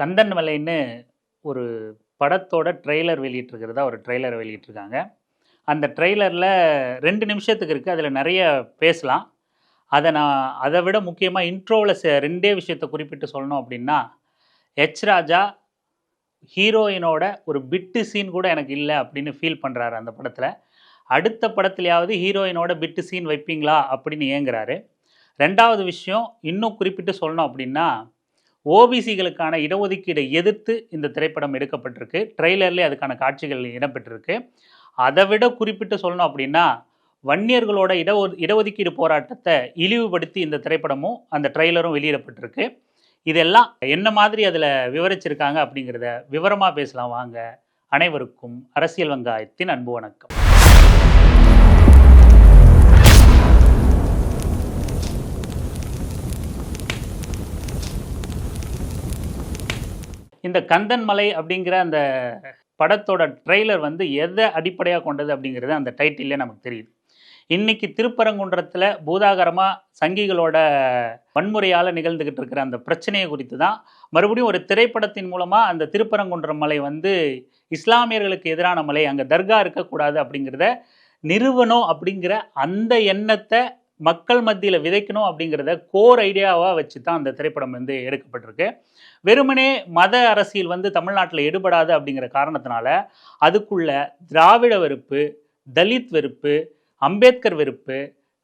கந்தன் மலைன்னு ஒரு படத்தோட ட்ரெய்லர் வெளியிட்டிருக்கிறதா ஒரு ட்ரெய்லர் வெளியிட்டிருக்காங்க. அந்த ட்ரெய்லரில் ரெண்டு நிமிஷத்துக்கு இருக்குது அதில் நிறைய பேசலாம். அதை நான் அதை விட முக்கியமாக இன்ட்ரோவில் ரெண்டே விஷயத்தை குறிப்பிட்டு சொல்லணும் அப்படின்னா எச் ராஜா ஹீரோயினோட ஒரு பிட்டு சீன் கூட எனக்கு இல்லை அப்படின்னு ஃபீல் பண்ணுறாரு அந்த படத்தில். அடுத்த படத்துலையாவது ஹீரோயினோட பிட்டு சீன் வைப்பீங்களா அப்படின்னு ஏங்குறாரு. ரெண்டாவது விஷயம் இன்னும் குறிப்பிட்டு சொல்லணும் அப்படின்னா ஓபிசிகளுக்கான இடஒதுக்கீடை எதிர்த்து இந்த திரைப்படம் எடுக்கப்பட்டிருக்கு. ட்ரெய்லர்லேயே அதுக்கான காட்சிகள் இடம்பெற்றிருக்கு. அதை விட குறிப்பிட்டு சொல்லணும் அப்படின்னா வன்னியர்களோட இட இடஒதுக்கீடு போராட்டத்தை இழிவுபடுத்தி இந்த திரைப்படமும் அந்த ட்ரெய்லரும் வெளியிடப்பட்டிருக்கு. இதெல்லாம் என்ன மாதிரி அதில் விவரிச்சிருக்காங்க அப்படிங்கிறத விவரமாக பேசலாம். வாங்க அனைவருக்கும் அரசியல் வெங்காயத்தின் அன்பு வணக்கம். இந்த கந்தன் மலை அப்படிங்கிற அந்த படத்தோட ட்ரெய்லர் வந்து எதை அடிப்படையாக கொண்டது அப்படிங்கிறது அந்த டைட்டிலே நமக்கு தெரியுது. இன்னைக்கு திருப்பரங்குன்றத்தில் பூதாகரமாக சங்கிகளோட வன்முறையால் நிகழ்ந்துக்கிட்டு இருக்கிற அந்த பிரச்சனையை குறித்து தான் மறுபடியும் ஒரு திரைப்படத்தின் மூலமாக அந்த திருப்பரங்குன்றம் மலை வந்து இஸ்லாமியர்களுக்கு எதிரான மலை அங்கே தர்கா இருக்கக்கூடாது அப்படிங்கிறத நிறுவனம் அப்படிங்கிற அந்த எண்ணத்தை மக்கள் மத்தியில் விதைக்கணும் அப்படிங்கிறத கோர் ஐடியாவாக வச்சு தான் அந்த திரைப்படம் வந்து எடுக்கப்பட்டிருக்கு. வெறுமனே மத அரசியல் வந்து தமிழ்நாட்டில் எடுபடாது அப்படிங்கிற காரணத்தினால அதுக்குள்ள திராவிட வெறுப்பு தலித் வெறுப்பு அம்பேத்கர் வெறுப்பு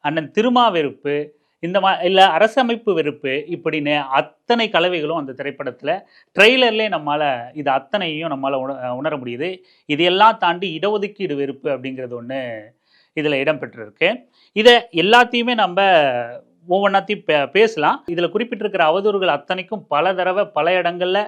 அண்ணன் திருமா வெறுப்பு இந்த மா இல்லை அரசமைப்பு வெறுப்பு இப்படின்னு அத்தனை கலவைகளும் அந்த திரைப்படத்தில் ட்ரெய்லர்லேயே நம்மளால் இது அத்தனையும் நம்மளால் உண உணர முடியுது. இதையெல்லாம் தாண்டி இடஒதுக்கீடு வெறுப்பு அப்படிங்கிறது ஒன்று இதில் இடம்பெற்றிருக்கு. இதை எல்லாத்தையுமே நம்ம ஒவ்வொன்றாத்தையும் பே பேசலாம். இதில் குறிப்பிட்டிருக்கிற அவதூறுகள் அத்தனைக்கும் பல தடவை பல இடங்களில்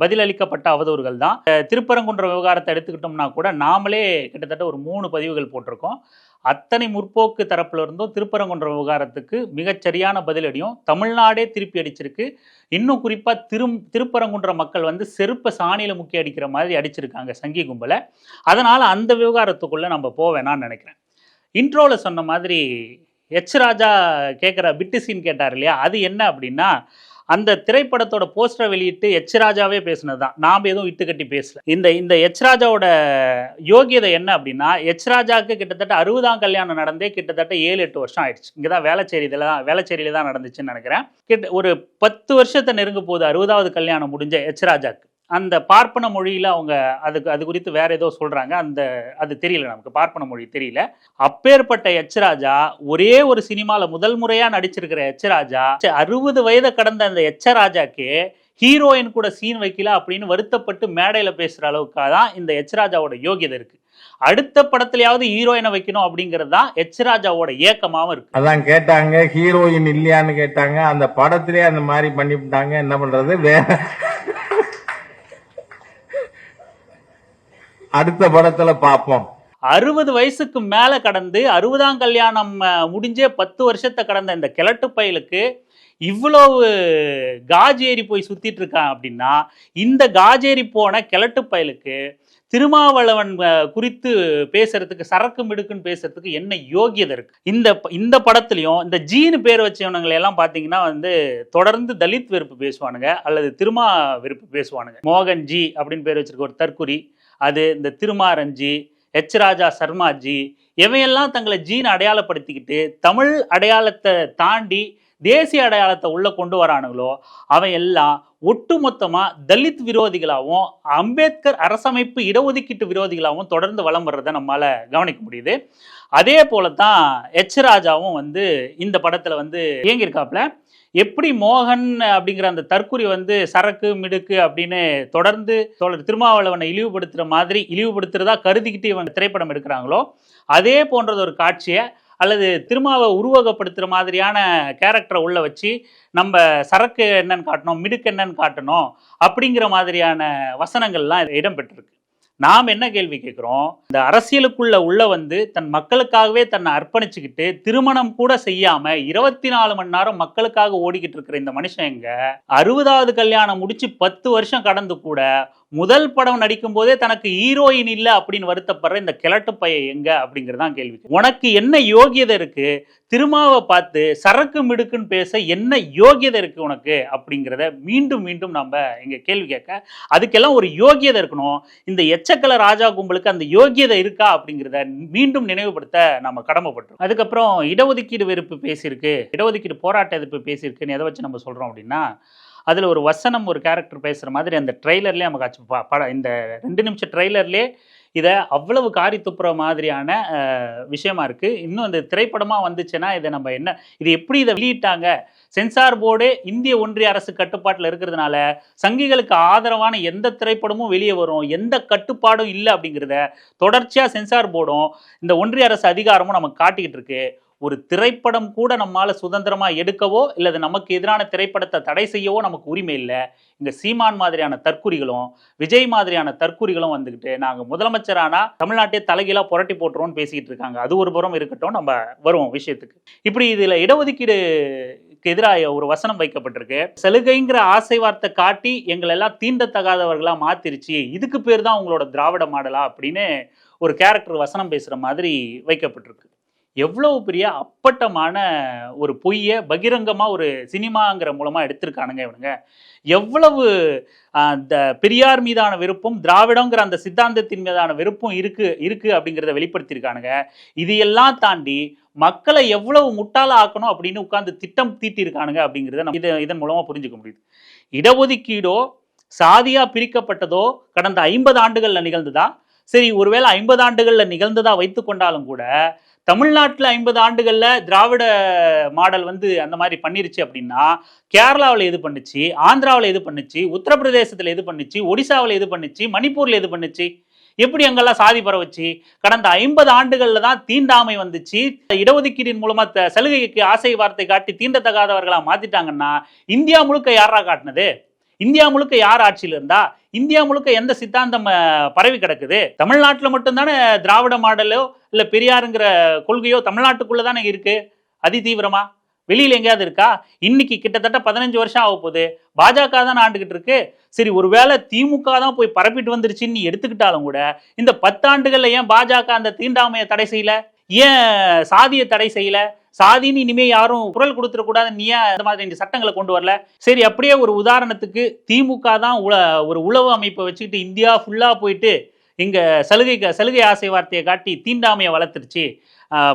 பதிலளிக்கப்பட்ட அவதூறுகள் தான். திருப்பரங்குன்ற விவகாரத்தை எடுத்துக்கிட்டோம்னா கூட நாமளே கிட்டத்தட்ட ஒரு மூணு பதிவுகள் போட்டிருக்கோம். அத்தனை முற்போக்கு தரப்புல இருந்தும் திருப்பரங்குன்ற விவகாரத்துக்கு மிகச்சரியான பதிலடியும் தமிழ்நாடே திருப்பி அடிச்சிருக்கு. இன்னும் குறிப்பாக திரும் திருப்பரங்குன்ற மக்கள் வந்து செருப்பை சாணியில் முக்கி அடிக்கிற மாதிரி அடிச்சிருக்காங்க சங்கி கும்பலை அதனால் அந்த விவகாரத்துக்குள்ளே நம்ம போவேணான்னு நினைக்கிறேன். இன்ட்ரோவில் சொன்ன மாதிரி எச் ராஜா கேட்குற பிட்டு சீன் கேட்டார் இல்லையா? அது என்ன அப்படின்னா அந்த திரைப்படத்தோட போஸ்டரை வெளியிட்டு எச் ராஜாவே பேசினது தான் நாம் எதுவும் இட்டு கட்டி பேசல. இந்த இந்த எச் ராஜாவோட யோகியதை என்ன அப்படின்னா எச் ராஜாவுக்கு கிட்டத்தட்ட அறுபதாம் கல்யாணம் நடந்தே கிட்டத்தட்ட ஏழு எட்டு வருஷம் ஆயிடுச்சு. இங்கே தான் வேளச்சேரி இதில் தான் வேளச்சேரியில தான் நடந்துச்சுன்னு நினைக்கிறேன். கிட்ட ஒரு பத்து வருஷத்தை நெருங்க போகுது அறுபதாவது கல்யாணம் முடிஞ்ச எச் ராஜாக்கு. அந்த பார்ப்பன மொழியில் அவங்க அதுக்கு அது குறித்து வேற ஏதோ சொல்றாங்க. அந்த அது தெரியல நமக்கு. பார்ப்பன மொழி தெரியல. அப்பேற்பட்ட எச்ராஜா ஒரே ஒரு சினிமாவில் முதல் முறையாக நடிச்சிருக்கிற எச்ராஜா அறுபது வயதை கடந்த அந்த எச்சராஜாக்கு ஹீரோயின் கூட சீன் வைக்கல அப்படின்னு வருத்தப்பட்டு மேடையில் பேசுகிற அளவுக்காக தான் இந்த எச்ராஜாவோட யோகியதை இருக்கு. அடுத்த படத்துலயாவது ஹீரோயினை வைக்கணும் அப்படிங்கிறது தான் எச் ராஜாவோட ஏக்கமாவும் இருக்கு. அதான் கேட்டாங்க ஹீரோயின் இல்லையான்னு கேட்டாங்க. அந்த படத்திலே அந்த மாதிரி பண்ணிவிட்டாங்க. என்ன பண்றது? வேற அடுத்த படத்துல பார்ப்போம் அறுபது வயசுக்கு மேல கடந்து அறுபதாம் கல்யாணம் முடிஞ்சே பத்து வருஷத்தை கடந்த இந்த கிழட்டு பயலுக்கு இவ்வளவு காஜேரி போய் சுத்திட்டு இருக்கான் அப்படின்னா இந்த காஜேரி போன கிழட்டு பயலுக்கு திருமாவளவன் குறித்து பேசுறதுக்கு சரக்கு மிடுக்குன்னு பேசுறதுக்கு என்ன யோகியதை இருக்கு? இந்த இந்த படத்துலயும் இந்த ஜீனு பேர் வச்சவனுங்களை எல்லாம் பாத்தீங்கன்னா வந்து தொடர்ந்து தலித் வெறுப்பு பேசுவானுங்க அல்லது திருமா வெறுப்பு பேசுவானுங்க. மோகன் ஜி அப்படின்னு பேர் வச்சிருக்க ஒரு தற்குறி அது இந்த திருமாரஞ்சி எச் ராஜா சர்மாஜி இவையெல்லாம் தங்களை ஜீன் அடையாளப்படுத்திக்கிட்டு தமிழ் அடையாளத்தை தாண்டி தேசிய அடையாளத்தை உள்ளே கொண்டு வரானுங்களோ அவன் எல்லாம் ஒட்டுமொத்தமாக தலித் விரோதிகளாகவும் அம்பேத்கர் அரசமைப்பு இடஒதுக்கீட்டு விரோதிகளாகவும் தொடர்ந்து வளம் வர்றதை நம்மளால் கவனிக்க முடியுது. அதே போல தான் எச் ராஜாவும் வந்து இந்த படத்தில் வந்து இயங்கியிருக்காப்புல. எப்படி மோகன் அப்படிங்கிற அந்த தற்குறி வந்து சரக்கு மிடுக்கு அப்படின்னு தொடர்ந்து தோழர் திருமாவளவனை இழிவுபடுத்துகிற மாதிரி இழிவுபடுத்துறதா கருதிக்கிட்டு இவங்க திரைப்படம் எடுக்கிறாங்களோ அதே போன்றது ஒரு காட்சியை அல்லது திருமாவை உருவகப்படுத்துகிற மாதிரியான கேரக்டரை உள்ள வச்சு நம்ம சரக்கு என்னன்னு காட்டணும் மிடுக்கு என்னன்னு காட்டணும் அப்படிங்கிற மாதிரியான வசனங்கள்லாம் இடம்பெற்றிருக்கு நாம் என்ன கேள்வி கேட்குறோம்? இந்த அரசியலுக்குள்ள உள்ள வந்து தன் மக்களுக்காகவே தன்னை அர்ப்பணிச்சுக்கிட்டு திருமணம் கூட செய்யாம இருபத்தி நாலு மணி நேரம் மக்களுக்காக ஓடிக்கிட்டு இருக்கிற இந்த மனுஷன் எங்க? அறுபதாவது கல்யாணம் முடிச்சு பத்து வருஷம் கடந்து கூட முதல் படம் நடிக்கும் போதே தனக்கு ஹீரோயின் இல்லை அப்படின்னு வருத்தப்படுற இந்த கிழட்டு பையன் எங்க அப்படிங்கிறதான் கேள்வி. உனக்கு என்ன யோகியதை இருக்கு? திருமாவை பார்த்து சரக்கு மிடுக்குன்னு பேச என்ன யோகியதை இருக்கு உனக்கு? அப்படிங்கிறத மீண்டும் மீண்டும் நம்ம இங்க கேள்வி கேட்க அதுக்கெல்லாம் ஒரு யோகியதை இருக்கணும். இந்த எச்சக்கல ராஜா கும்பலுக்கு அந்த யோகியதை இருக்கா அப்படிங்கிறத மீண்டும் நினைவுபடுத்த நம்ம கடமைப்பட்டோம் அதுக்கப்புறம் இடஒதுக்கீடு வெறுப்பு பேசியிருக்கு. இடஒதுக்கீடு போராட்ட எதிர்ப்பு பேசியிருக்குன்னு எதை வச்சு நம்ம சொல்றோம் அப்படின்னா அதில் ஒரு வசனம் ஒரு கேரக்டர் பேசுகிற மாதிரி அந்த ட்ரெய்லர்லேயே நமக்கு ஆச்சு படம் இந்த ரெண்டு நிமிஷம் ட்ரெய்லர்லேயே இதை அவ்வளவு காரி துப்புற மாதிரியான விஷயமா இருக்கு. இன்னும் அந்த திரைப்படமாக வந்துச்சுன்னா இதை நம்ம என்ன இது எப்படி இதை வெளியிட்டாங்க? சென்சார் போர்டு இந்திய ஒன்றிய அரசு கட்டுப்பாட்டில் இருக்கிறதுனால சங்கிகளுக்கு ஆதரவான எந்த திரைப்படமும் வெளியே வரும் எந்த கட்டுப்பாடும் இல்லை அப்படிங்கிறத தொடர்ச்சியாக சென்சார் போர்டும் இந்த ஒன்றிய அரசு அதிகாரமும் நமக்கு காட்டிக்கிட்டு இருக்கு. ஒரு திரைப்படம் கூட நம்மால் சுதந்திரமாக எடுக்கவோ இல்லது நமக்கு எதிரான திரைப்படத்தை தடை செய்யவோ நமக்கு உரிமை இல்லை. இங்கே சீமான் மாதிரியான தற்குறிகளும் விஜய் மாதிரியான தற்குறிகளும் வந்துக்கிட்டு நாங்கள் முதலமைச்சரானா தமிழ்நாட்டையே தலைகீழாக புரட்டி போட்டுருவோம்னு பேசிக்கிட்டு இருக்காங்க. அது ஒரு புறம் இருக்கட்டும் நம்ம வருவோம் விஷயத்துக்கு. இப்படி இதில் இடஒதுக்கீடு எதிராக ஒரு வசனம் வைக்கப்பட்டிருக்கு. சலுகைங்கிற ஆசை வார்த்தை காட்டி எங்களை எல்லாம் தீண்டத்தகாதவர்களாக மாத்திருச்சு. இதுக்கு பேர் தான் உங்களோட திராவிட மாடலா அப்படின்னு ஒரு கேரக்டர் வசனம் பேசுகிற மாதிரி வைக்கப்பட்டிருக்கு. எவ்வளவு பெரிய அப்பட்டமான ஒரு பொய்யை பகிரங்கமாக ஒரு சினிமாங்கிற மூலமாக எடுத்திருக்கானுங்க இவனுங்க. எவ்வளவு அந்த பெரியார் மீதான விருப்பம் திராவிடங்கிற அந்த சித்தாந்தத்தின் மீதான விருப்பம் இருக்கு இருக்கு அப்படிங்கிறத வெளிப்படுத்தியிருக்கானுங்க. இது எல்லாம் தாண்டி மக்களை எவ்வளவு முட்டாள ஆக்கணும் அப்படின்னு உட்கார்ந்து திட்டம் தீட்டியிருக்கானுங்க அப்படிங்கிறத நம்ம இதை இதன் மூலமாக புரிஞ்சுக்க முடியுது. இடஒதுக்கீடோ சாதியா பிரிக்கப்பட்டதோ கடந்த ஐம்பது ஆண்டுகளில் நிகழ்ந்ததா? சரி ஒருவேளை ஐம்பது ஆண்டுகளில் நிகழ்ந்ததா வைத்து கொண்டாலும் கூட தமிழ்நாட்டில் ஐம்பது ஆண்டுகளில் திராவிட மாடல் வந்து அந்த மாதிரி பண்ணிருச்சு அப்படின்னா கேரளாவில் எது பண்ணுச்சு ஆந்திராவில் எது பண்ணுச்சு உத்தரப்பிரதேசத்தில் எது பண்ணுச்சு ஒடிசாவில் எது பண்ணுச்சு மணிப்பூரில் எது பண்ணுச்சு? எப்படி அங்கெல்லாம் சாதி பரவச்சு? கடந்த ஐம்பது ஆண்டுகளில் தான் தீண்டாமை வந்துச்சு. இடஒதுக்கீடின் மூலமாக சலுகைக்கு ஆசை வார்த்தை காட்டி தீண்டத்தகாதவர்களாக மாற்றிட்டாங்கன்னா இந்தியா முழுக்க யாரா காட்டினது? இந்தியா முழுக்க யார் ஆட்சியில் இருந்தா இந்தியா முழுக்க எந்த சித்தாந்தம் பரவி கிடக்குது? தமிழ்நாட்டில் மட்டும்தானே திராவிட மாடலோ இல்லை பெரியாருங்கிற கொள்கையோ தமிழ்நாட்டுக்குள்ளே தானே இருக்கு? அதி தீவிரமா? வெளியில் எங்கேயாவது இருக்கா? இன்னைக்கு கிட்டத்தட்ட பதினஞ்சு வருஷம் ஆக போகுது. பாஜக தான் ஆண்டுகிட்டு இருக்கு. சரி ஒருவேளை திமுக தான் போய் பரப்பிட்டு வந்துருச்சுன்னு நீ எடுத்துக்கிட்டாலும் கூட இந்த பத்தாண்டுகளில் ஏன் பாஜக அந்த தீண்டாமையை தடை செய்யல? ஏன் சாதியை தடை செய்யல? சாதின்னு இனிமே யாரும் குரல் கொடுத்துடக்கூடாது நீயா நீ ஏன் இந்த மாதிரி இந்த சட்டங்களை கொண்டு வரல? சரி அப்படியே ஒரு உதாரணத்துக்கு திமுக தான் உல ஒரு உளவு அமைப்பை வச்சுக்கிட்டு இந்தியா ஃபுல்லாக போயிட்டு இங்கே சலுகை சலுகை ஆசை வார்த்தையை காட்டி தீண்டாமையை வளர்த்துருச்சு.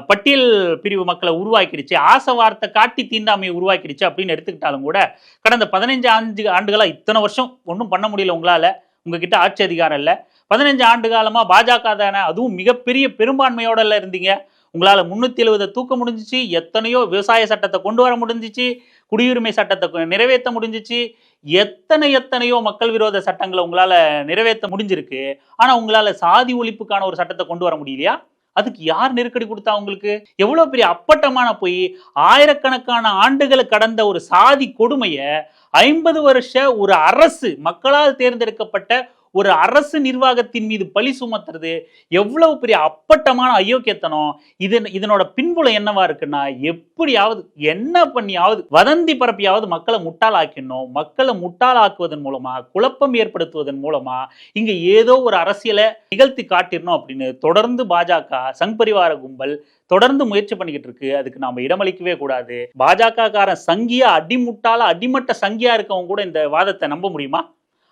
பட்டியல் பிரிவு மக்களை உருவாக்கிடுச்சு. ஆசை வார்த்தை காட்டி தீண்டாமையை உருவாக்கிடுச்சு அப்படின்னு எடுத்துக்கிட்டாலும் கூட கடந்த பதினஞ்சு ஆண்டு ஆண்டுகளாக இத்தனை வருஷம் ஒன்றும் பண்ண முடியல உங்களால். உங்ககிட்ட ஆட்சி அதிகாரம் இல்லை. பதினஞ்சு ஆண்டு காலமாக பாஜக தானே அதுவும் மிகப்பெரிய பெரும்பான்மையோட இருந்தீங்க. உங்களால் முந்நூற்றி எழுபதை தூக்க முடிஞ்சிச்சு எத்தனையோ விவசாய சட்டத்தை கொண்டு வர முடிஞ்சிச்சு குடியுரிமை சட்டத்தை கொ- நிறைவேற்ற முடிஞ்சிச்சு எத்தனை எத்தனையோ மக்கள் விரோத சட்டங்களை உங்களால் நிறைவேற்ற முடிஞ்சிருக்கு ஆனால் உங்களால் சாதி ஒழிப்புக்கான ஒரு சட்டத்தை கொண்டு வர முடியலையா? அதுக்கு யார் நெருக்கடி கொடுத்தா உங்களுக்கு? எவ்வளோ பெரிய அப்பட்டமான போய் ஆயிரக்கணக்கான ஆண்டுகளை கடந்த ஒரு சாதி கொடுமையை ஐம்பது வருஷ ஒரு அரசு மக்களால் தேர்ந்தெடுக்கப்பட்ட ஒரு அரசு நிர்வாகத்தின் மீது பழி சுமத்துறது எவ்வளவு பெரிய அப்பட்டமான அயோக்கியத்தனம் இது இதனோட பின்புலம் என்னவா இருக்குன்னா எப்படியாவது என்ன பண்ணியாவது வதந்தி பரப்பியாவது மக்களை முட்டாளாக்கணும் மக்களை முட்டாளாக்குவதன் மூலமா குழப்பம் ஏற்படுத்துவதன் மூலமா இங்க ஏதோ ஒரு அரசியலை நிகழ்த்தி காட்டிடணும் அப்படின்னு தொடர்ந்து பாஜக சங் பரிவார கும்பல் தொடர்ந்து முயற்சி பண்ணிக்கிட்டு இருக்கு. அதுக்கு நாம இடமளிக்கவே கூடாது. பாஜக காரன் சங்கியா அடிமுட்டால அடிமட்ட சங்கியா இருக்கவங்க கூட இந்த வாதத்தை நம்ப முடியுமா?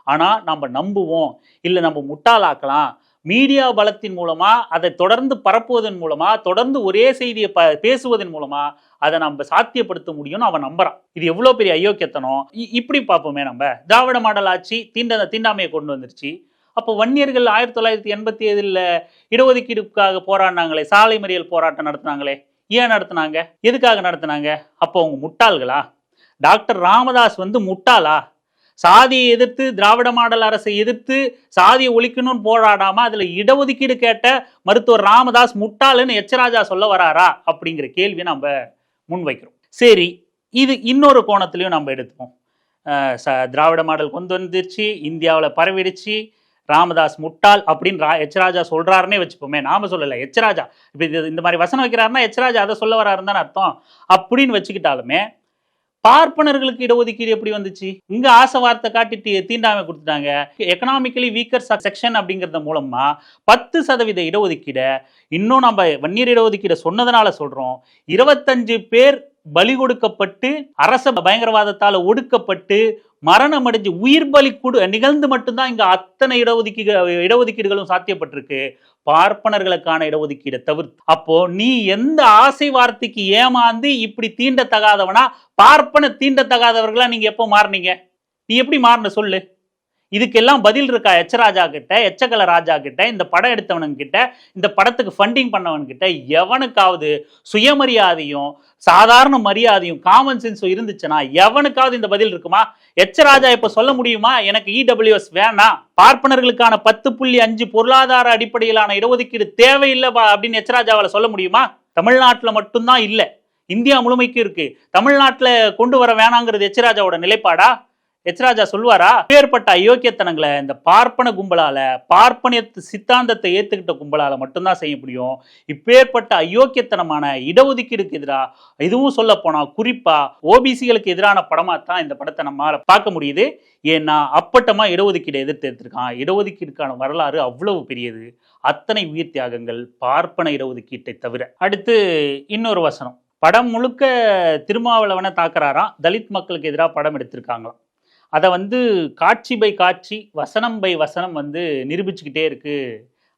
ஆனால் நம்ம நம்புவோம் இல்லை நம்ம முட்டாளாக்கலாம். மீடியா பலத்தின் மூலமா அதை தொடர்ந்து பரப்புவதன் மூலமா தொடர்ந்து ஒரே செய்தியை ப பேசுவதன் மூலமா அதை நம்ம சாத்தியப்படுத்த முடியும்னு அவன் நம்புறான். இது எவ்வளோ பெரிய அயோக்கியத்தனம்? இ- இப்படி பார்ப்போமே நம்ம. திராவிட மாடல் ஆட்சி தீண்ட தீண்டாமையை கொண்டு வந்துருச்சு. அப்போ வன்னியர்கள் ஆயிரத்தி தொள்ளாயிரத்தி எண்பத்தி ஏழில் இடஒதுக்கீடுக்காக போராடினாங்களே சாலை மறியல் போராட்டம் நடத்துனாங்களே ஏன் நடத்துனாங்க? எதுக்காக நடத்துனாங்க? அப்போ அவங்க முட்டாள்களா? டாக்டர் ராமதாஸ் வந்து முட்டாளா? சாதியை எதிர்த்து திராவிட மாடல் அரசை எதிர்த்து சாதியை ஒழிக்கணும்னு போராடாம அதுல இடஒதுக்கீடு கேட்ட மருத்துவர் ராமதாஸ் முட்டாளுன்னு எச்சராஜா சொல்ல வராரா அப்படிங்கிற கேள்வியை நம்ம முன்வைக்கிறோம். சரி இது இன்னொரு கோணத்திலையும் நம்ம எடுத்துப்போம். ச- திராவிட மாடல் கொண்டு வந்துருச்சு இந்தியாவில் பரவிடுச்சு ராமதாஸ் முட்டாள் அப்படின்னு ரா எச்ராஜா சொல்கிறாருன்னே வச்சுப்போமே நாம சொல்லலை எச்ராஜா இப்போ இது இந்த மாதிரி வசனம் வைக்கிறாருன்னா எச்ராஜா அதை சொல்ல வராருன்னு தானே அர்த்தம். அப்படின்னு வச்சுக்கிட்டாலுமே பார்ப்பனர்களுக்கு இடஒதுக்கீடு எப்படி வந்துச்சு? இங்க ஆசை வார்த்தை காட்டி தீண்டாமை கொடுத்துட்டாங்க. எக்கனாமிக்கலி வீக்கர் செக்ஷன் அப்படிங்கறது மூலமா பத்து சதவீத இடஒதுக்கீடை இன்னும் நம்ம வன்னியர் இடஒதுக்கீடை சொன்னதுனால சொல்றோம். இருபத்தஞ்சு பேர் பலி கொடுக்கப்பட்டு அரச பயங்கரவாதத்தால் ஒடுக்கப்பட்டு மரணம் அடைஞ்சு உயிர் பலி கொடு நிகழ்ந்து மட்டும்தான் இங்கே அத்தனை இடஒதுக்கீ இடஒதுக்கீடுகளும் சாத்தியப்பட்டிருக்கு. பார்ப்பனர்களுக்கான இடஒதுக்கீடை தவிர்த்து. அப்போ நீ எந்த ஆசை வார்த்தைக்கு ஏமாந்து இப்படி தீண்டத்தகாதவனா? பார்ப்பன தீண்டத்தகாதவர்களா நீங்க எப்போ மாறுனீங்க? நீ எப்படி மாறின சொல்லு. இதுக்கெல்லாம் பதில் இருக்கா எச்சராஜா கிட்ட எச்சகல ராஜா கிட்ட இந்த படம் எடுத்தவனுங்கிட்ட இந்த படத்துக்கு ஃபண்டிங் பண்ணவன்கிட்ட எவனுக்காவது சுயமரியாதையும் சாதாரண மரியாதையும் காமன் சென்ஸும் இருந்துச்சுன்னா எவனுக்காவது இந்த பதில் இருக்குமா? எச்சராஜா ராஜா சொல்ல முடியுமா? எனக்கு இடபிள்யூஎஸ் வேணாம் பார்ப்பனர்களுக்கான பத்து புள்ளி அஞ்சு பொருளாதார அடிப்படையிலான இடஒதுக்கீடு தேவையில்லை அப்படின்னு எச் சொல்ல முடியுமா? தமிழ்நாட்டில் மட்டும்தான் இல்லை. இந்தியா முழுமைக்கு இருக்கு. தமிழ்நாட்டில் கொண்டு வர வேணாங்கிறது எச் ராஜாவோட நிலைப்பாடா? எச்ராஜா சொல்லுவாரா? சொல்வாரா பேர்பட்ட அயோக்கியத்தனங்களை இந்த பார்ப்பன கும்பலால பார்ப்பனியத்து சித்தாந்தத்தை ஏத்துக்கிட்ட கும்பலால மட்டும்தான் செய்ய முடியும். இப்பேற்பட்ட அயோக்கியத்தனமான இடஒதுக்கீடுக்கு எதிராக இதுவும் சொல்ல போனா குறிப்பா ஓபிசிகளுக்கு எதிரான படமா தான் இந்த படத்தை நம்மளால பார்க்க முடியுது. ஏன்னா அப்பட்டமா இடஒதுக்கீடு எதிர்த்து எடுத்திருக்கான். இடஒதுக்கீடுக்கான வரலாறு அவ்வளவு பெரியது. அத்தனை உயிர் தியாகங்கள் பார்ப்பன இடஒதுக்கீட்டை தவிர. அடுத்து இன்னொரு வசனம். படம் முழுக்க திருமாவளவனை தாக்குறாராம். தலித் மக்களுக்கு எதிராக படம் எடுத்திருக்காங்களாம். அதை வந்து காட்சி பை காட்சி வசனம் பை வசனம் வந்து நிரூபிச்சுக்கிட்டே இருக்கு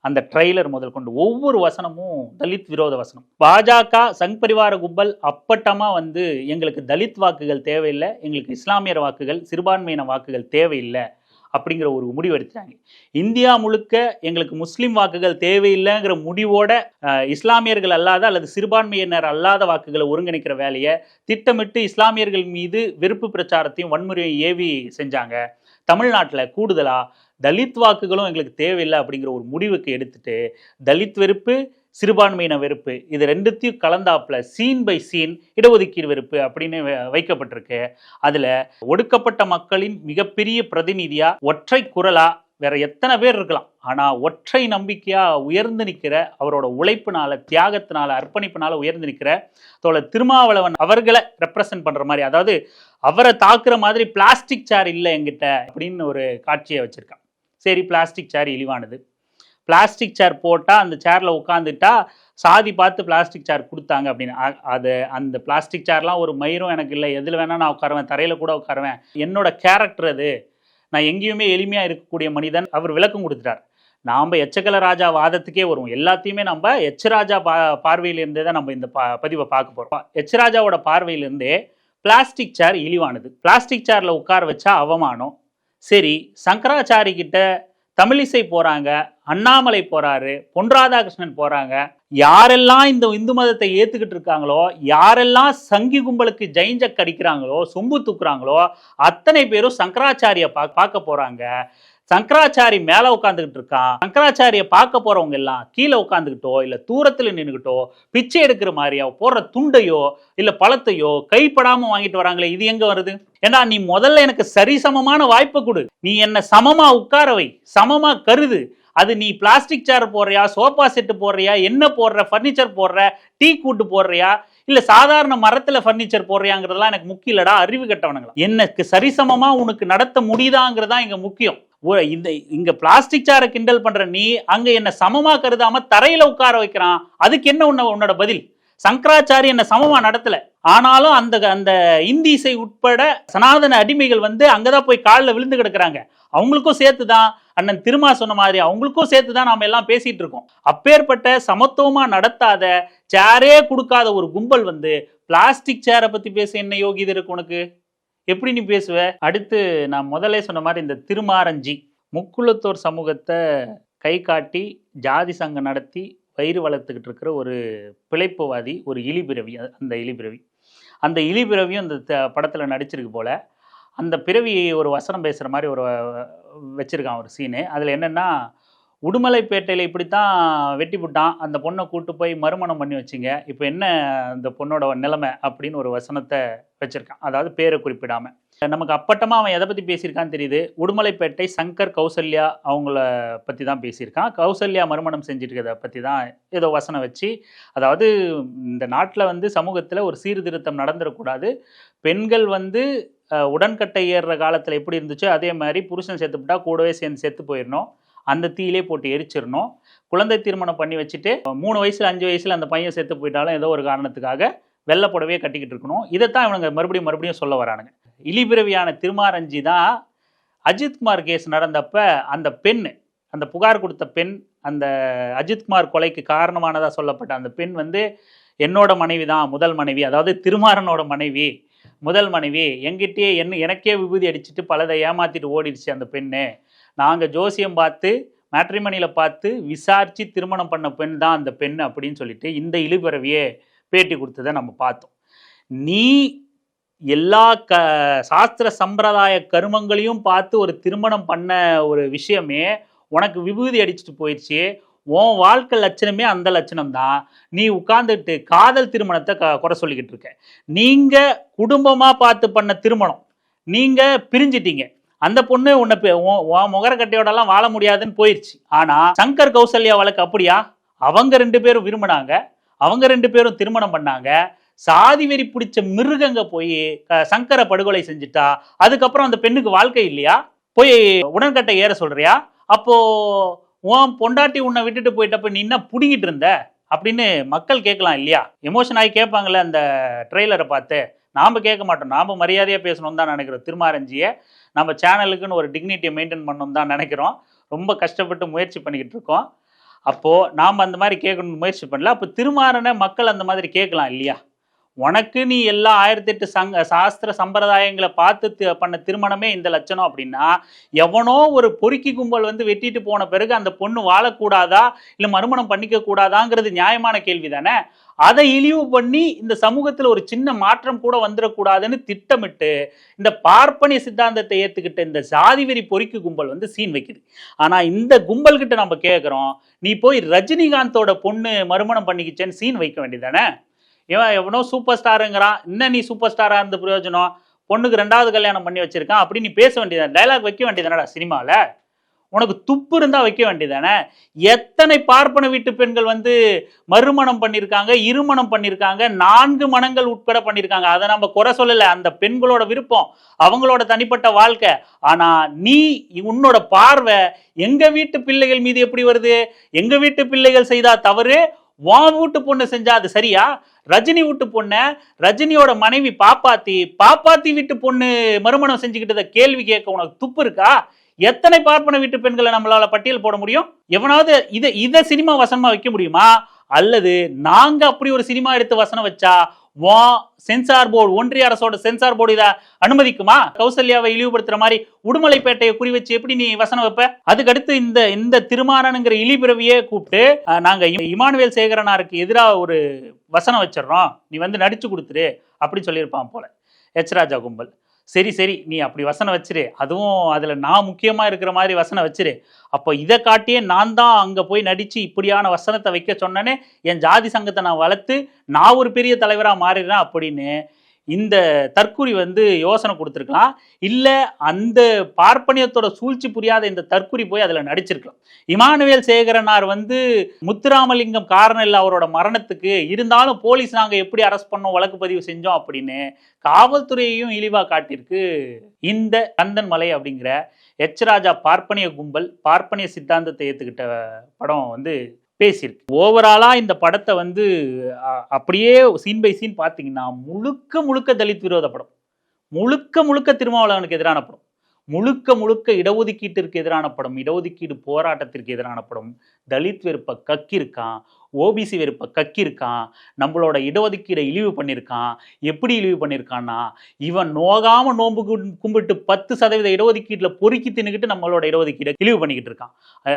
அந்த ட்ரெய்லர் முதல் கொண்டு. ஒவ்வொரு வசனமும் தலித் விரோத வசனம். பாஜக சங் பரிவார கும்பல் அப்பட்டமா வந்து எங்களுக்கு தலித் வாக்குகள் தேவையில்லை எங்களுக்கு இஸ்லாமியர் வாக்குகள் சிறுபான்மையின வாக்குகள் தேவையில்லை. அப்படிங்கிற ஒரு முடிவு எடுத்தாங்க இந்தியா முழுக்க எங்களுக்கு முஸ்லீம் வாக்குகள் தேவையில்லைங்கிற முடிவோட இஸ்லாமியர்கள் அல்லாத அல்லது சிறுபான்மையினர் அல்லாத வாக்குகளை ஒருங்கிணைக்கிற வேலையை திட்டமிட்டு இஸ்லாமியர்கள் மீது வெறுப்பு பிரச்சாரத்தையும் வன்முறையும் ஏவி செஞ்சாங்க. தமிழ்நாட்டில் கூடுதலாக தலித் வாக்குகளும் எங்களுக்கு தேவையில்லை அப்படிங்கிற ஒரு முடிவுக்கு எடுத்துட்டு தலித் வெறுப்பு சிறுபான்மையின வெறுப்பு. இது ரெண்டுத்தையும் கலந்தாப்புல சீன் பை சீன் இடஒதுக்கீடு வெறுப்பு அப்படின்னு வ- வைக்கப்பட்டிருக்கு. அதில் ஒடுக்கப்பட்ட மக்களின் மிகப்பெரிய பிரதிநிதியாக ஒற்றை குரலாக வேற எத்தனை பேர் இருக்கலாம். ஆனால் ஒற்றை நம்பிக்கையாக உயர்ந்து நிற்கிற அவரோட உழைப்புனால தியாகத்தினால அர்ப்பணிப்பினால உயர்ந்து நிற்கிற தோழர் திருமாவளவன் அவர்களை ரெப்ரசன்ட் பண்ணுற மாதிரி அதாவது அவரை தாக்குற மாதிரி பிளாஸ்டிக் சேர் இல்லை என்கிட்ட அப்படின்னு ஒரு காட்சியை வச்சுருக்கான். சரி பிளாஸ்டிக் சேர் இழிவானது. பிளாஸ்டிக் சேர் போட்டால் அந்த சேரில் உட்காந்துட்டா சாதி பார்த்து பிளாஸ்டிக் சேர் கொடுத்தாங்க அப்படின்னு. அது அந்த பிளாஸ்டிக் சேர்லாம் ஒரு மயிரும் எனக்கு இல்லை. எதில் வேணால் நான் உட்காருவேன். தரையில் கூட உட்காருவேன். என்னோட கேரக்டர் அது. நான் எங்கேயுமே எளிமையாக இருக்கக்கூடிய மனிதன். அவர் விளக்கம் கொடுத்துட்டார். நாம் எச்சகல ராஜா வாதத்துக்கே வருவோம். எல்லாத்தையுமே நம்ம எச்சராஜா பா பார்வையிலிருந்தே தான் நம்ம இந்த பா பதிவை பார்க்க போகிறோம் எச்ராஜாவோட பார்வையிலிருந்தே பிளாஸ்டிக் சேர் இழிவானது. பிளாஸ்டிக் சேரில் உட்கார வச்சா அவமானம். சரி சங்கராச்சாரி கிட்ட தமிழிசை போறாங்க அண்ணாமலை போறாரு பொன் ராதாகிருஷ்ணன் போறாங்க. யாரெல்லாம் இந்த இந்து மதத்தை ஏத்துக்கிட்டு இருக்காங்களோ யாரெல்லாம் சங்கி கும்பலுக்கு ஜெயிஞ்சக் அடிக்கிறாங்களோ சொம்பு தூக்குறாங்களோ அத்தனை பேரும் சங்கராச்சாரிய பா பார்க்க போறாங்க. சங்கராச்சாரி மேல உட்காந்துக்கிட்டு இருக்கான். சங்கராச்சாரிய பார்க்க போறவங்க எல்லாம் கீழே உட்காந்துக்கிட்டோ இல்ல தூரத்துல நின்றுக்கிட்டோ பிச்சை எடுக்கிற மாதிரியா போடுற துண்டையோ இல்ல பழத்தையோ கைப்படாம வாங்கிட்டு வராங்களே இது எங்க வருது? ஏன்னா நீ முதல்ல எனக்கு சரிசமமான வாய்ப்பை கொடு. நீ என்ன சமமா உட்கார வை. சமமா கருது. அது நீ பிளாஸ்டிக் சேர் போடுறியா சோஃபா செட்டு போடுறியா என்ன போடுற ஃபர்னிச்சர் போடுற டீ கூட்டு போடுறியா இல்ல சாதாரண மரத்துல ஃபர்னிச்சர் போடுறியாங்கிறதெல்லாம் எனக்கு முக்கியம் இல்லடா அறிவு கட்டவனுங்களா? எனக்கு சரிசமமா உனக்கு நடத்த முடியுதாங்கிறதா இங்க முக்கியம். இந்த இங்க பிளாஸ்டிக் சேரை கிண்டல் பண்ற நீ அங்க என்ன சமமா கருதாம தரையில உட்கார வைக்கிறான். அதுக்கு என்ன உன்ன உன்னோட பதில்? சங்கராச்சாரி என்ன சமமா நடத்தல. ஆனாலும் அந்த அந்த இந்தி இசை உட்பட சனாதன அடிமைகள் வந்து அங்கதான் போய் காலில் விழுந்து கிடக்குறாங்க. அவங்களுக்கும் சேர்த்து தான் அண்ணன் திருமா சொன்ன மாதிரி அவங்களுக்கும் சேர்த்து தான் நாம எல்லாம் பேசிட்டு இருக்கோம். அப்பேற்பட்ட சமத்துவமா நடத்தாத சேரே கொடுக்காத ஒரு கும்பல் வந்து பிளாஸ்டிக் சேரை பத்தி பேச என்ன யோகியது இருக்கு உனக்கு? எப்படி நீ பேசுவ? அடுத்து நான் முதல்ல சொன்ன மாதிரி இந்த திருமாரஞ்சி முக்குளத்தோர் சமூகத்தை கை காட்டி ஜாதி சங்கம் நடத்தி வயிறு வளர்த்துக்கிட்டு இருக்கிற ஒரு பிழைப்புவாதி ஒரு இழிபிறவி அந்த இழிபிறவி. அந்த இழிபிறவியும் அந்த த- நடிச்சிருக்கு போல. அந்த பிறவி ஒரு வசனம் பேசுகிற மாதிரி ஒரு வச்சுருக்கான் ஒரு சீனு. அதில் என்னென்னா உடுமலைப்பேட்டையில் இப்படித்தான் வெட்டி புட்டான். அந்த பொண்ணை கூட்டு போய் மறுமணம் பண்ணி வச்சிங்க. இப்போ என்ன அந்த பொண்ணோட நிலைமை அப்படின்னு ஒரு வசனத்தை வச்சிருக்கான். அதாவது பேரை குறிப்பிடாம. நமக்கு அப்பட்டமாக அவன் எதை பற்றி பேசியிருக்கான்னு தெரியுது. உடுமலைப்பேட்டை சங்கர் கௌசல்யா அவங்கள பற்றி தான் பேசியிருக்கான். கௌசல்யா மறுமணம் செஞ்சுட்டு இருக்கிறத பற்றி தான் ஏதோ வசனம் வச்சு அதாவது இந்த நாட்டில் வந்து சமூகத்தில் ஒரு சீர்திருத்தம் நடந்துடக்கூடாது பெண்கள் வந்து உடன்கட்டை ஏறுற காலத்தில் எப்படி இருந்துச்சோ அதே மாதிரி புருஷன் செத்துப்பிட்டா கூடவே சேர்ந்து செத்து போயிடணும் அந்த தீயிலே போட்டு எரிச்சிடணும். குழந்தை திருமணம் பண்ணி வச்சுட்டு மூணு வயசுல அஞ்சு வயசுல அந்த பையன் செத்து போயிட்டாலும் ஏதோ ஒரு காரணத்துக்காக வெள்ளை புடவையே கட்டிக்கிட்டு இருக்கணும். இதைத்தான் இவனுங்க மறுபடியும் மறுபடியும் சொல்ல வரானுங்க. இழிபிறவியான திருமாரஞ்சி தான் அஜித்குமார் கேஸ் நடந்தப்ப அந்த பெண் அந்த புகார் கொடுத்த பெண் அந்த அஜித்குமார் கொலைக்கு காரணமானதாக சொல்லப்பட்ட அந்த பெண் வந்து என்னோட மனைவி தான் முதல் மனைவி. அதாவது திருமாறனோட மனைவி முதல் மனைவி. எங்கிட்டயே என்ன எனக்கே விபூதி அடிச்சுட்டு பலதை ஏமாத்திட்டு ஓடிடுச்சு அந்த பெண்ணு. நாங்கள் ஜோசியம் பார்த்து மேட்ரிமணியில் பார்த்து விசாரித்து திருமணம் பண்ண பெண் தான் அந்த பெண் அப்படின்னு சொல்லிட்டு இந்த இழுபிறவியே பேட்டி கொடுத்ததை நம்ம பார்த்தோம். நீ எல்லா க சாஸ்திர சம்பிரதாய கருமங்களையும் பார்த்து ஒரு திருமணம் பண்ண ஒரு விஷயமே உனக்கு விபூதி அடிச்சுட்டு போயிடுச்சு. உன் வாழ்க்கை லட்சணமே அந்த லட்சணம் தான் நீ உட்கார்ந்துட்டு காதல் திருமணத்தை க குறை சொல்லிக்கிட்டு இருக்க. நீங்கள் குடும்பமாக பார்த்து பண்ண திருமணம். நீங்கள் பிரிஞ்சிட்டீங்க. அந்த பொண்ணு உன்னை உன் முகரக்கட்டையோடலாம் வாழ முடியாதுன்னு போயிடுச்சு ஆனா சங்கர் கௌசல்யா வழக்கு அப்படியா? அவங்க ரெண்டு பேரும் விரும்பினாங்க. அவங்க ரெண்டு பேரும் திருமணம் பண்ணாங்க. சாதி வெறி பிடிச்ச மிருகங்க போய் சங்கரை படுகொலை செஞ்சுட்டா. அதுக்கப்புறம் அந்த பெண்ணுக்கு வாழ்க்கை இல்லையா? போய் உடன்கட்டை ஏற சொல்றியா? அப்போ உன் பொண்டாட்டி உன்னை விட்டுட்டு போயிட்டப்ப நீ என்ன புடுங்கிட்டு இருந்த? அப்படின்னு மக்கள் கேட்கலாம் இல்லையா? எமோஷன் ஆகி கேட்பாங்கல்ல அந்த ட்ரெய்லரை பார்த்து. நாம் கேட்க மாட்டோம். நாம் மரியாதையாக பேசணும் தான் நினைக்கிறோம் திருமாரஞ்சியை. நம்ம சேனலுக்குன்னு ஒரு டிக்னிட்டியை மெயின்டைன் பண்ணணும் தான் நினைக்கிறோம். ரொம்ப கஷ்டப்பட்டு முயற்சி பண்ணிக்கிட்டு இருக்கோம். அப்போது நாம் அந்த மாதிரி கேட்கணும்னு முயற்சி பண்ணல. அப்போ திருமாறனை மக்கள் அந்த மாதிரி கேட்கலாம் இல்லையா? உனக்கு நீ எல்லா ஆயிரத்தெட்டு சங்க சாஸ்திர சம்பிரதாயங்களை பார்த்து பண்ண திருமணமே இந்த லட்சணம் அப்படின்னா எவனோ ஒரு பொறுக்கி கும்பல் வந்து வெட்டிட்டு போன பிறகு அந்த பொண்ணு வாழக்கூடாதா? இல்லை மறுமணம் பண்ணிக்க கூடாதாங்கிறது நியாயமான கேள்வி தானே அதை இழிவு பண்ணி இந்த சமூகத்தில் ஒரு சின்ன மாற்றம் கூட வந்துடக்கூடாதுன்னு திட்டமிட்டு இந்த பார்ப்பனிய சித்தாந்தத்தை ஏற்றுக்கிட்ட இந்த ஜாதிவெறி பொறிக்கு கும்பல் வந்து சீன் வைக்குது. ஆனால் இந்த கும்பல்கிட்ட நம்ம கேட்குறோம் நீ போய் ரஜினிகாந்தோட பொண்ணு மறுமணம் பண்ணிக்கிச்சேன்னு சீன் வைக்க வேண்டியதானே இவன் எவனோ சூப்பர் ஸ்டாருங்கிறான் இன்னும் நீ சூப்பர் ஸ்டாராக இருந்த பிரயோஜனம்? பொண்ணுக்கு ரெண்டாவது கல்யாணம் பண்ணி வச்சிருக்கான். அப்படி நீ பேச வேண்டியதானே டைலாக் வைக்க வேண்டியதானடா சினிமாவில் உனக்கு துப்பு இருந்தால் வைக்க வேண்டியதானே எத்தனை பார்ப்பன வீட்டு பெண்கள் வந்து மறுமணம் பண்ணியிருக்காங்க இருமணம் பண்ணியிருக்காங்க நான்கு மனங்கள் உட்பட பண்ணியிருக்காங்க அதை நம்ம குறை சொல்லலை. அந்த பெண்களோட விருப்பம் அவங்களோட தனிப்பட்ட வாழ்க்கை. ஆனால் நீ உன்னோட பார்வை எங்கள் வீட்டு பிள்ளைகள் மீது எப்படி வருது? எங்கள் வீட்டு பிள்ளைகள் செய்தால் தவறு? உன் வீட்டு பொண்ணு செஞ்சா அது சரியா? ரஜினி வீட்டு பொண்ண ரஜினியோட மனைவி பாப்பாத்தி பாப்பாத்தி வீட்டு பொண்ணு மறுமணம் செஞ்சுக்கிட்டத கேள்வி கேட்க உனக்கு துப்பு இருக்கா? எத்தனை பார்ப்பன வீட்டு பெண்களை நம்மளால பட்டியல் போட முடியும்? எவனாவது இதை இதை சினிமா வசனமா வைக்க முடியுமா? அல்லது நாங்க அப்படி ஒரு சினிமா எடுத்து வசனம் வச்சா வா சென்சார் போர்டு ஒன்றிய அரசோட சென்சார் போர்டு இதை அனுமதிக்குமா? கௌசல்யாவை இழிவுபடுத்துற மாதிரி உடுமலைப்பேட்டையை குறி வச்சு எப்படி நீ வசனம் வைப்ப? அதுக்கடுத்து இந்த இந்த திருமாறனுங்கிற இழிபிறவியே கூப்பிட்டு நாங்க இமானுவேல் சேகரனாருக்கு எதிராக ஒரு வசனம் வச்சிடுறோம். நீ வந்து நடிச்சு கொடுத்துரு. அப்படின்னு சொல்லியிருப்பான் போல. எச். ராஜா கும்பல். சரி சரி நீ அப்படி வசனம் வச்சிரு. அதுவும் அதில் நான் முக்கியமாக இருக்கிற மாதிரி வசனம் வச்சிரு. அப்போ இதை காட்டியே நான் தான் அங்கே போய் நடித்து இப்படியான வசனத்தை வைக்க சொன்னேனே என் ஜாதி சங்கத்தை நான் வளர்த்து நான் ஒரு பெரிய தலைவராக மாறிடுறேன் அப்படின்னு இந்த தற்குறி வந்து யோசனை கொடுத்துருக்கலாம். இல்லை அந்த பார்ப்பனியத்தோட சூழ்ச்சி புரியாத இந்த தற்குறி போய் அதில் நடிச்சிருக்கலாம். இமானுவேல் சேகரனார் வந்து முத்துராமலிங்கம் காரணம் இல்லை அவரோட மரணத்துக்கு. இருந்தாலும் போலீஸ் நாங்கள் எப்படி அரெஸ்ட் பண்ணோம் வழக்கு பதிவு செஞ்சோம் அப்படின்னு காவல்துறையையும் இழிவாக காட்டியிருக்கு இந்த கந்தன் மலை அப்படிங்கிற எச் ராஜா பார்ப்பனிய கும்பல் பார்ப்பனிய சித்தாந்தத்தை ஏற்றுக்கிட்ட படம் வந்து பேசியிருக்கு. ஓவராலாக இந்த படத்தை வந்து அப்படியே சீன் பை சீன் பார்த்தீங்கன்னா முழுக்க முழுக்க தலித் விரோத படம். முழுக்க முழுக்க திருமாவளவனுக்கு எதிரான படம். முழுக்க முழுக்க இடஒதுக்கீட்டிற்கு எதிரான படம் இடஒதுக்கீடு போராட்டத்திற்கு எதிரான படம். தலித் வெறுப்பை கக்கியிருக்கான். ஓபிசி வெறுப்பை கக்கியிருக்கான் நம்மளோட இடஒதுக்கீடை இழிவு பண்ணியிருக்கான் எப்படி இழிவு பண்ணியிருக்கான்னா இவன் நோகாம நோன்பு கும்பிட்டு பத்து சதவீத இடஒதுக்கீட்டில் பொறுக்கி தின்னுக்கிட்டு நம்மளோட இடஒதுக்கீடை இழிவு பண்ணிக்கிட்டு இருக்கான்.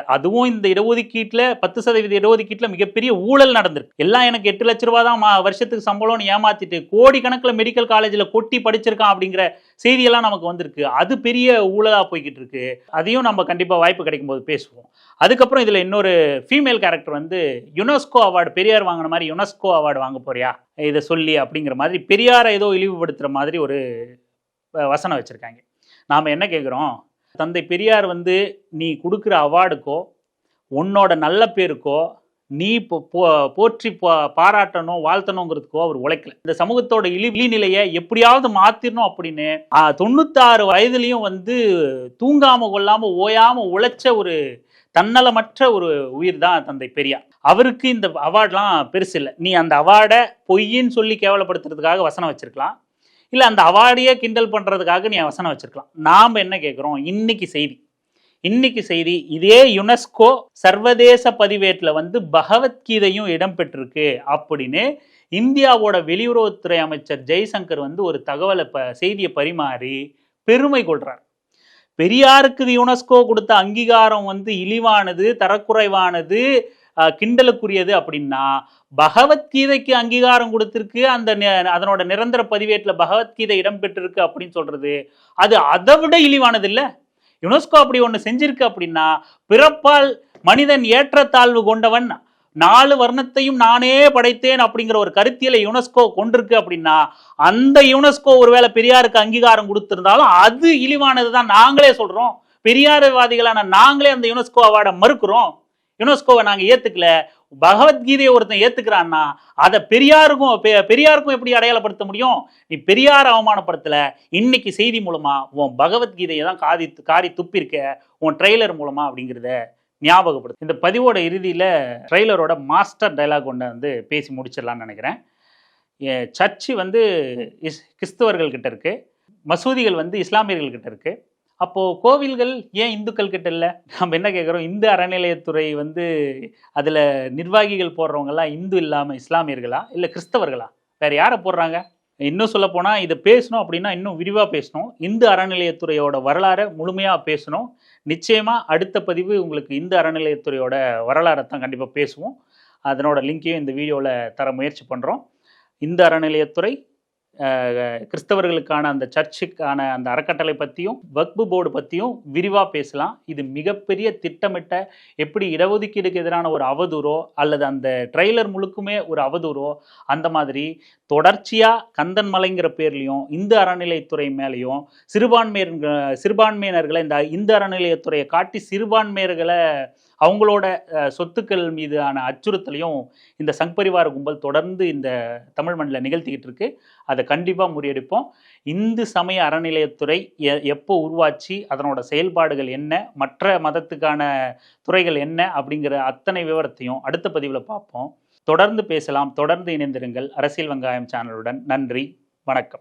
அதுவும் இந்த இடஒதுக்கீட்டில் பத்து சதவீத இடஒதுக்கீட்டில் மிகப்பெரிய ஊழல் நடந்திருக்கு. எல்லாம் எனக்கு எட்டு லட்ச ரூபா தான் மா- வருஷத்துக்கு சம்பளம்னு ஏமாத்திட்டு கோடிக்கணக்கில் மெடிக்கல் காலேஜில் கொட்டி படிச்சிருக்கான் அப்படிங்கிற செய்தியெல்லாம் நமக்கு வந்திருக்கு. அது பெரிய ஊழலாக போய்கிட்டு இருக்கு. அதையும் நம்ம கண்டிப்பாக வாய்ப்பு கிடைக்கும் போது பேசுவோம். அதுக்கப்புறம் இதில் இன்னொரு ஃபீமேல் கேரக்டர் வந்து யுனெஸ்கோ அவார்டு பெரியார் வாங்கின மாதிரி யுனெஸ்கோ அவார்டு வாங்க போறியா? இதை சொல்லி அப்படிங்கிற மாதிரி பெரியாரை ஏதோ இழிவுபடுத்துகிற மாதிரி ஒரு வசனம் வச்சுருக்காங்க. நாம் என்ன கேட்குறோம் தந்தை பெரியார் வந்து நீ கொடுக்குற அவார்டுக்கோ உன்னோட நல்ல பேருக்கோ நீ போற்றி பா- பாராட்டணும் வாழ்த்தணுங்கிறதுக்கோ அவர் உழைக்கல. இந்த சமூகத்தோட இழி இழிநிலையை எப்படியாவது மாத்திரணும் அப்படின்னு தொண்ணூத்தாறு வயதுலயும் வந்து தூங்காம கொள்ளாம ஓயாம உழைச்ச ஒரு தன்னலமற்ற ஒரு உயிர் தான் தந்தை பெரியார். அவருக்கு இந்த அவார்ட்லாம் பெருசு இல்லை. நீ அந்த அவார்டை பொய்ன்னு சொல்லி கேவலப்படுத்துறதுக்காக வசனம் வச்சிருக்கலாம். இல்லை அந்த அவார்டையே கிண்டல் பண்ணுறதுக்காக நீ வசனம் வச்சிருக்கலாம். நாம் என்ன கேட்குறோம் இன்னைக்கு செய்தி. இன்னைக்கு செய்தி இதே யுனெஸ்கோ சர்வதேச பதிவேட்டில் வந்து பகவத்கீதையும் இடம்பெற்றிருக்கு அப்படின்னு இந்தியாவோட வெளியுறவுத்துறை அமைச்சர் ஜெய்சங்கர் வந்து ஒரு தகவலை ப செய்தியை பரிமாறி பெருமை கொள்றார். பெரியாருக்கு யுனெஸ்கோ கொடுத்த அங்கீகாரம் வந்து இழிவானது தரக்குறைவானது கிண்டலுக்குரியது அப்படின்னா பகவத்கீதைக்கு அங்கீகாரம் கொடுத்துருக்கு அந்த அதனோட நிரந்தர பதிவேட்டில் பகவத்கீதை இடம்பெற்றிருக்கு அப்படின்னு சொல்றது அது அதை விட இழிவானது இல்லை? யுனெஸ்கோ அப்படி ஒன்று செஞ்சிருக்கு அப்படின்னா பிறப்பால் மனிதன் ஏற்றத்தாழ்வு கொண்டவன் நாலு வர்ணத்தையும் நானே படைத்தேன் அப்படிங்கிற ஒரு கருத்தியலை யுனெஸ்கோ கொண்டிருக்கு அப்படின்னா அந்த யுனெஸ்கோ ஒருவேளை பெரியாருக்கு அங்கீகாரம் கொடுத்திருந்தாலும் அது இழிவானது தான் நாங்களே சொல்றோம். பெரியாரவாதிகளான நாங்களே அந்த யுனெஸ்கோ அவார்டை மறுக்கிறோம். யுனெஸ்கோவை நாங்கள் ஏற்றுக்கல பகவத்கீதையை ஒருத்தன் ஏத்துக்கிறான்னா அதை பெரியாருக்கும் பெ- பெரியாருக்கும் எப்படி அடையாளப்படுத்த முடியும்? நீ பெரியார் அவமானப்படுத்தல. இன்னைக்கு செய்தி மூலமா உன் பகவத்கீதையை தான் காதி காரி துப்பிருக்க. உன் ட்ரெய்லர் மூலமா அப்படிங்கிறத ஞாபகப்படுத்து. இந்த பதிவோட இறுதியில் ட்ரெய்லரோட மாஸ்டர் டைலாக் கொண்டு வந்து பேசி முடிச்சிடலாம்னு நினைக்கிறேன். சர்ச்சு வந்து இஸ் கிறிஸ்தவர்கள் கிட்ட இருக்கு. மசூதிகள் வந்து இஸ்லாமியர்கள் கிட்ட அப்போது அப்போ கோவில்கள் ஏன் இந்துக்கள் கிட்ட இல்லை? நம்ம என்ன கேட்குறோம் இந்து அறநிலையத்துறை வந்து அதில் நிர்வாகிகள் போடுறவங்கெல்லாம் இந்து இல்லாமல் இஸ்லாமியர்களா? இல்லை கிறிஸ்தவர்களா? வேறு யாரை போடுறாங்க? இன்னும் சொல்ல போனால் இதை பேசணும் அப்படின்னா இன்னும் விரிவாக பேசணும். இந்து அறநிலையத்துறையோட வரலாறை முழுமையாக பேசணும். நிச்சயமாக அடுத்த பதிவு உங்களுக்கு இந்து அறநிலையத்துறையோட வரலாறை தான் கண்டிப்பாக பேசுவோம். அதனோட லிங்கையும் இந்த வீடியோவில் தர முயற்சி பண்ணுறோம் இந்து அறநிலையத்துறை கிறிஸ்தவர்களுக்கான அந்த சர்ச்சுக்கான அந்த அறக்கட்டளை பற்றியும் வக்பு போர்டு பற்றியும் விரிவாக பேசலாம். இது மிகப்பெரிய திட்டமிட்ட எப்படி இடஒதுக்கீடுக்கு எதிரான ஒரு அவதூறோ அல்லது அந்த ட்ரெய்லர் முழுக்குமே ஒரு அவதூறோ அந்த மாதிரி தொடர்ச்சியாக கந்தன் மலைங்கிற பேர்லையும் இந்து அறநிலையத்துறை மேலேயும் சிறுபான்மையர் சிறுபான்மையினர்களை இந்த இந்து அறநிலையத்துறையை காட்டி சிறுபான்மையர்களை அவங்களோட சொத்துக்கள் மீதான அச்சுறுத்தலையும் இந்த சங் பரிவார கும்பல் தொடர்ந்து இந்த தமிழ் மண்ணில் நிகழ்த்திக்கிட்டு இருக்கு. அதை கண்டிப்பாக முறியடிப்போம். இந்து சமய அறநிலையத்துறை எ- எப்போ உருவாச்சு அதனோட செயல்பாடுகள் என்ன மற்ற மதத்துக்கான துறைகள் என்ன அப்படிங்கிற அத்தனை விவரத்தையும் அடுத்த பதிவில் பார்ப்போம். தொடர்ந்து பேசலாம் தொடர்ந்து இணைந்திருங்கள். அரசியல் வெங்காயம் சேனலுடன் நன்றி வணக்கம்.